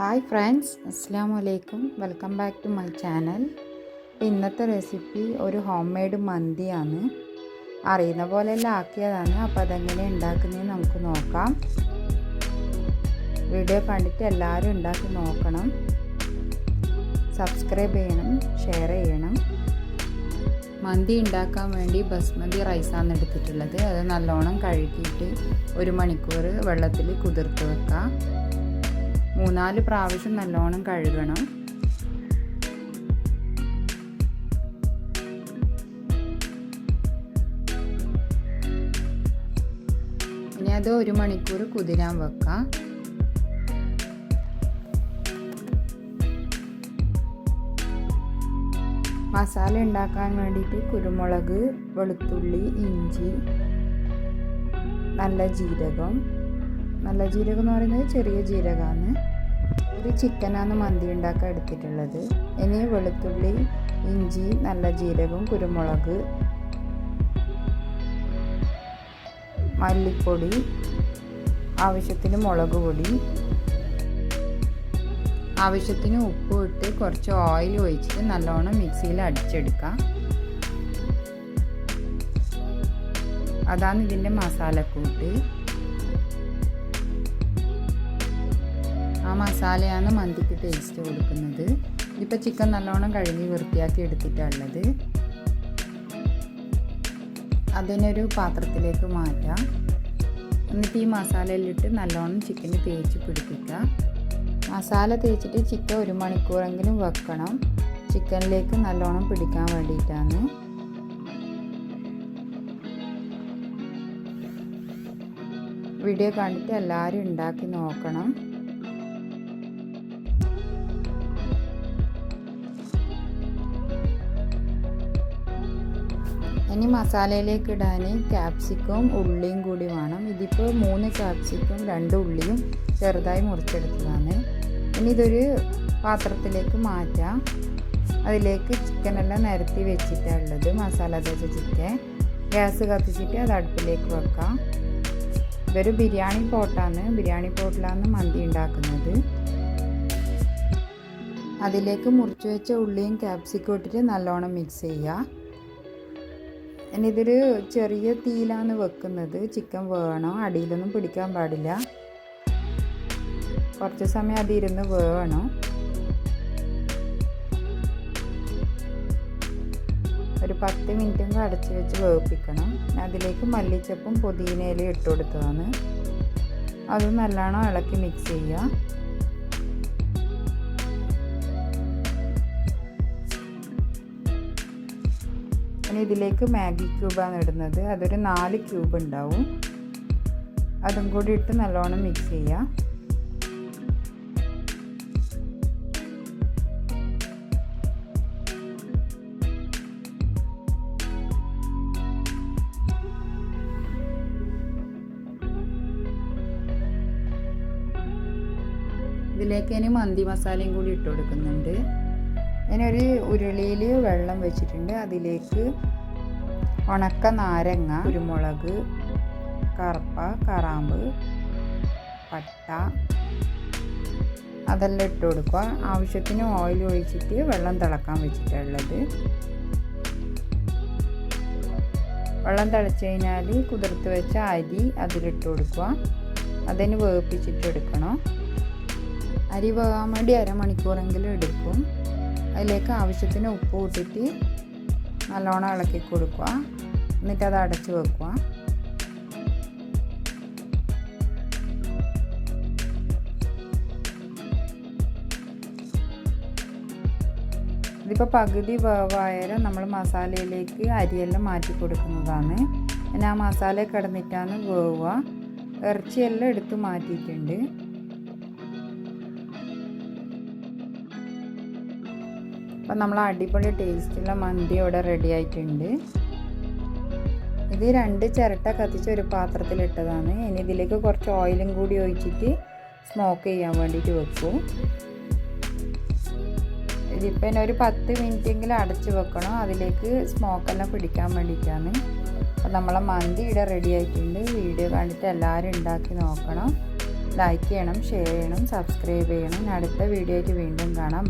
Hi friends അസ്സാം വലൈക്കും welcome back to my channel ഇന്നത്തെ റെസിപ്പി ഒരു ഹോം മെയ്ഡ് മന്തിയാണ്. അറിയുന്ന പോലെയെല്ലാം ആക്കിയതാണ്. അപ്പോൾ അതെങ്ങനെ ഉണ്ടാക്കുന്നതെന്ന് നമുക്ക് നോക്കാം. വീഡിയോ കണ്ടിട്ട് എല്ലാവരും ഉണ്ടാക്കി നോക്കണം. സബ്സ്ക്രൈബ് ചെയ്യണം ഷെയർ ചെയ്യണം. മന്തി ഉണ്ടാക്കാൻ വേണ്ടി ബസ്മതി റൈസാണ് എടുത്തിട്ടുള്ളത്. അത് നല്ലോണം കഴുകിയിട്ട് ഒരു മണിക്കൂർ വെള്ളത്തിൽ കുതിർത്ത് വെക്കാം. മൂന്നാൽ പ്രാവശ്യം നല്ലോണം കഴുകണം. ഇനി അത് ഒരു മണിക്കൂർ കുതിരാൻ വെക്കാം. മസാല ഉണ്ടാക്കാൻ വേണ്ടിയിട്ട് കുരുമുളക് വെളുത്തുള്ളി ഇഞ്ചി നല്ല ജീരകം. നല്ല ജീരകം എന്ന് പറയുന്നത് ചെറിയ ജീരകമാണ് ഒരു ചിക്കനാണ് മന്തി ഉണ്ടാക്കാൻ എടുത്തിട്ടുള്ളത്. ഇനി വെളുത്തുള്ളി ഇഞ്ചി നല്ല ജീരകം കുരുമുളക് മല്ലിപ്പൊടി ആവശ്യത്തിന് മുളക് പൊടി ആവശ്യത്തിന് ഉപ്പ് ഇട്ട് കുറച്ച് ഓയിൽ ഒഴിച്ചിട്ട് നല്ലോണം മിക്സിയിൽ അടിച്ചെടുക്കാം. അതാണ് ഇതിന്റെ മസാലക്കൂട്ട്. ആ മസാലയാണ് മന്തിക്ക് ടേസ്റ്റ് കൊടുക്കുന്നത്. ഇതിപ്പോൾ ചിക്കൻ നല്ലോണം കഴുകി വൃത്തിയാക്കി എടുത്തിട്ടുള്ളത് അതിനൊരു പാത്രത്തിലേക്ക് മാറ്റാം. എന്നിട്ട് ഈ മസാലയിലിട്ട് നല്ലോണം ചിക്കൻ തേച്ച് പിടിപ്പിക്കുക. മസാല തേച്ചിട്ട് ചിക്കൻ ഒരു മണിക്കൂറെങ്കിലും വെക്കണം. ചിക്കനിലേക്ക് നല്ലോണം പിടിക്കാൻ വേണ്ടിയിട്ടാണ്. വീഡിയോ കണ്ടിട്ട് എല്ലാവരും ഉണ്ടാക്കി നോക്കണം. ഇനി മസാലയിലേക്ക് ഇടാൻ ക്യാപ്സിക്കവും ഉള്ളിയും കൂടി വേണം. ഇതിപ്പോൾ മൂന്ന് ക്യാപ്സിക്കും രണ്ട് ഉള്ളിയും ചെറുതായി മുറിച്ചെടുത്തതാണ്. ഇനി ഇതൊരു പാത്രത്തിലേക്ക് മാറ്റാം. അതിലേക്ക് ചിക്കനെല്ലാം നിരത്തി വെച്ചിട്ടാണ് ഉള്ളത് മസാല ദോശ ചിക്കൻ ഗ്യാസ് കത്തിച്ചിട്ട് അത് അടുപ്പിലേക്ക് വെക്കാം. ഇതൊരു ബിരിയാണി പോട്ടാണ്. ബിരിയാണി പോട്ടിലാണ് മന്തി ഉണ്ടാക്കുന്നത്. അതിലേക്ക് മുറിച്ച് വെച്ച ഉള്ളിയും ക്യാപ്സിക്കും ഇട്ടിട്ട് നല്ലോണം മിക്സ് ചെയ്യുക. ഇനി ചെറിയ തീയിലാണ് വെക്കുന്നത്. ചിക്കൻ വേണം. അടിയിലൊന്നും പിടിക്കാൻ പാടില്ല. കുറച്ച് സമയം അതിരുന്ന് വേണം. ഒരു പത്ത് മിനിറ്റും അടച്ച് വെച്ച് വേവിപ്പിക്കണം. അതിലേക്ക് മല്ലിച്ചപ്പും പുതിനയിലും ഇട്ട് കൊടുത്തതാണ്. അത് നല്ലോണം ഇളക്കി മിക്സ് ചെയ്യുക. ഇനി ഇതിലേക്ക് മാഗി ക്യൂബാണ് ഇടുന്നത്. അതൊരു നാല് ക്യൂബ് ഉണ്ടാവും. അതും കൂടി ഇട്ട് നല്ലോണം മിക്സ് ചെയ്യുക ഇതിലേക്ക് ഇനി മന്തി മസാലയും കൂടി ഇട്ട് കൊടുക്കുന്നുണ്ട്. ഒരു ഉരുളിയിൽ വെള്ളം വെച്ചിട്ടുണ്ട്. അതിലേക്ക് ഉണക്ക നാരങ്ങ കുരുമുളക് കറുപ്പ കറാമ്പ് പട്ട അതെല്ലാം ഇട്ട് കൊടുക്കുക. ആവശ്യത്തിന് ഓയിൽ ഒഴിച്ചിട്ട് വെള്ളം തിളക്കാൻ വെച്ചിട്ടുള്ളത്. വെള്ളം തിളച്ച് കഴിഞ്ഞാൽ കുതിർത്ത് വെച്ച അരി അതിലിട്ട് കൊടുക്കുക. അതിന് വേവിപ്പിച്ചിട്ട് എടുക്കണം. അരി വേകാൻ വേണ്ടി അരമണിക്കൂറെങ്കിലും എടുക്കും. അതിലേക്ക് ആവശ്യത്തിന് ഉപ്പ് കൂട്ടിയിട്ട് നല്ലോണം ഇളക്കി കൊടുക്കുക. എന്നിട്ട് അത് അടച്ച് വെക്കുക. ഇതിപ്പോൾ പകുതി വേവായാലും നമ്മൾ മസാലയിലേക്ക് അരിയെല്ലാം മാറ്റി കൊടുക്കുന്നതാണ്. പിന്നെ ആ മസാല കിടന്നിട്ടാണ് വേവുക. ഇറച്ചിയെല്ലാം എടുത്ത് മാറ്റിയിട്ടുണ്ട്. അപ്പം നമ്മൾ അടിപൊളി ടേസ്റ്റുള്ള മന്തി ഇവിടെ റെഡി ആയിട്ടുണ്ട്. ഇത് രണ്ട് ചിരട്ട കത്തിച്ച് ഒരു പാത്രത്തിലിട്ടതാണ് ഇനി ഇതിലേക്ക് കുറച്ച് ഓയിലും കൂടി ഒഴിച്ചിട്ട് സ്മോക്ക് ചെയ്യാൻ വേണ്ടിയിട്ട് വെക്കും. ഇതിപ്പം ഒരു പത്ത് മിനിറ്റെങ്കിലും അടച്ച് വെക്കണം. അതിലേക്ക് സ്മോക്കെല്ലാം പിടിക്കാൻ വേണ്ടിയിട്ടാണ്. അപ്പോൾ നമ്മളെ മന്തി ഇവിടെ റെഡി ആയിട്ടുണ്ട്. വീഡിയോ കണ്ടിട്ട് എല്ലാവരും ഉണ്ടാക്കി നോക്കണം. ലൈക്ക് ചെയ്യണം ഷെയർ ചെയ്യണം സബ്സ്ക്രൈബ് ചെയ്യണം. അടുത്ത വീഡിയോ ആയിട്ട് വീണ്ടും കാണാം.